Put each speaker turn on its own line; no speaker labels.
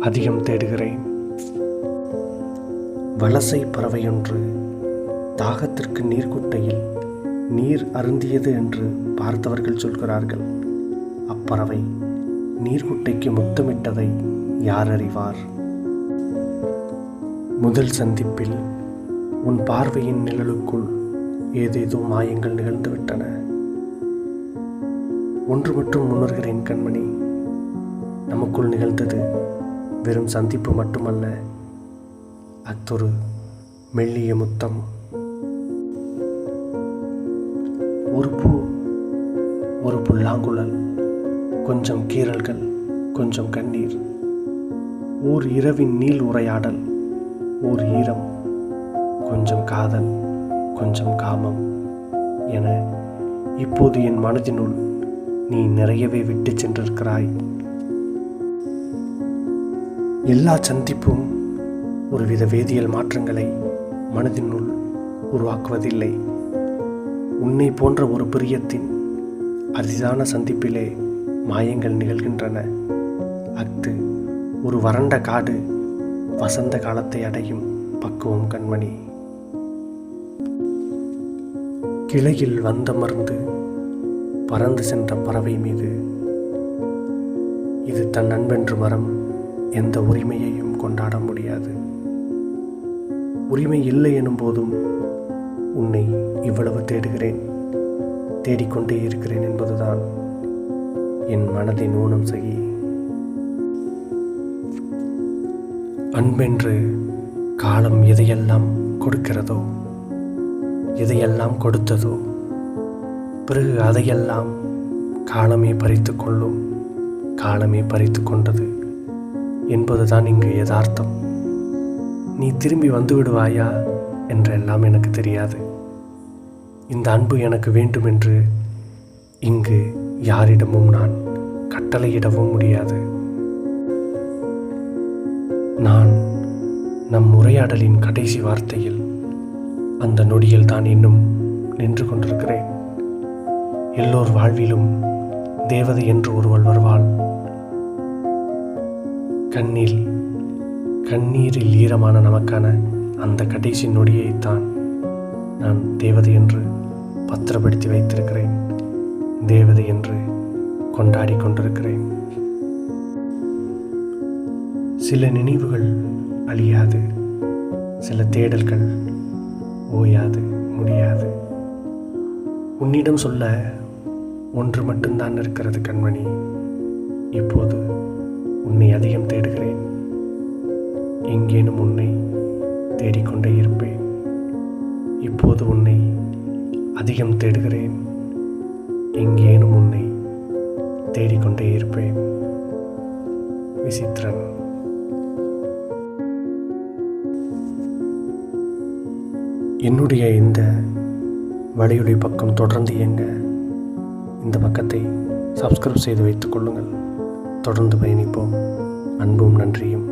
அதிகம் தேடுகிறேன். வலசை பறவையொன்று தாகத்திற்கு நீர்க்குட்டையில் நீர் அருந்தியது என்று பார்த்தவர்கள் சொல்கிறார்கள். அப்பறவை நீர்க்குட்டைக்கு முத்தமிட்டதை யார் அறிவார்? முதல் சந்திப்பில் உன் பார்வையின் நிழலுக்குள் ஏதேதோ மாயங்கள் நிகழ்ந்துவிட்டன. ஒன்று மட்டும் உணர்கிறேன் கண்மணி. நமக்குள் நிகழ்ந்தது. வெறும் சந்திப்பு மட்டுமல்ல அத்தொரு மெல்லிய முத்தம். ஒரு பூ ஒரு புல்லாங்குழல் கொஞ்சம் கீறல்கள் கொஞ்சம் கண்ணீர். ஓர் இரவின் நீள் உரையாடல் ஓர் ஈரம் கொஞ்சம் காதல் கொஞ்சம் காமம் என இப்போது என் மனதினுள் நீ நிறையவே விட்டு சென்றிருக்கிறாய். எல்லா சந்திப்பும் ஒருவித வேதியியல் மாற்றங்களை மனதினுள் உருவாக்குவதில்லை. உன்னை போன்ற ஒரு பிரியத்தின் அரிதான சந்திப்பிலே மாயங்கள் நிகழ்கின்றன. அஃது ஒரு வறண்ட காடு வசந்த காலத்தை அடையும் பக்குவம் கண்மணி. கிளையில் வந்தமர்ந்து பறந்து சென்ற பறவை மீது இது தன் நண்பென்று மரம் எந்த உரிமையையும் கொண்டாட முடியாது. உரிமை இல்லை எனும் போதும் உன்னை இவ்வளவு தேடுகிறேன். தேடிக்கொண்டே இருக்கிறேன் என்பதுதான் என் மனதின் ஊனம் செய்ய அன்பென்று காலம் எதையெல்லாம் கொடுக்கிறதோ எதையெல்லாம் கொடுத்ததோ பிறகு அதையெல்லாம் காலமே பறித்து கொள்ளும் காலமே பறித்து கொண்டது. என்பதுதான் இங்கு யதார்த்தம். நீ திரும்பி வந்து விடுவாயா என்றெல்லாம் எனக்கு தெரியாது. இந்த அன்பு எனக்கு வேண்டும் என்று இங்கு யாரிடமும் நான் கட்டளையிடவும் முடியாது. நான் நம் உரையாடலின் கடைசி வார்த்தையில் அந்த நொடியில் தான் இன்னும் நின்று கொண்டிருக்கிறேன். எல்லோர் வாழ்விலும் தேவதை என்று ஒருவள் வருவாள். கண்ணில் கண்ணீரில் ஈரமான நமக்கான அந்த கடைசி நொடியைத்தான் நான் தேவதை என்று பத்திரப்படுத்தி வைத்திருக்கிறேன். தேவதை என்று கொண்டாடி கொண்டிருக்கிறேன். சில நினைவுகள் அழியாது. சில தேடல்கள் ஓயாது முடியாது. உன்னிடம் சொல்ல ஒன்று மட்டும்தான் இருக்கிறது கண்மணி. இப்போது உன்னை அதிகம் தேடுகிறேன். எங்கேனும் உன்னை தேடிக்கொண்டே இருப்பேன். இப்போது உன்னை அதிகம் தேடுகிறேன். எங்கேனும் உன்னை தேடிக்கொண்டே இருப்பேன். விசித்திரன். என்னுடைய இந்த வழியுடைய பக்கம் தொடர்ந்து இயங்க. இந்த பக்கத்தை சப்ஸ்கிரைப் செய்து வைத்துக் கொள்ளுங்கள். தொடர்ந்து பயணிப்போம். அன்பும் நன்றியும்.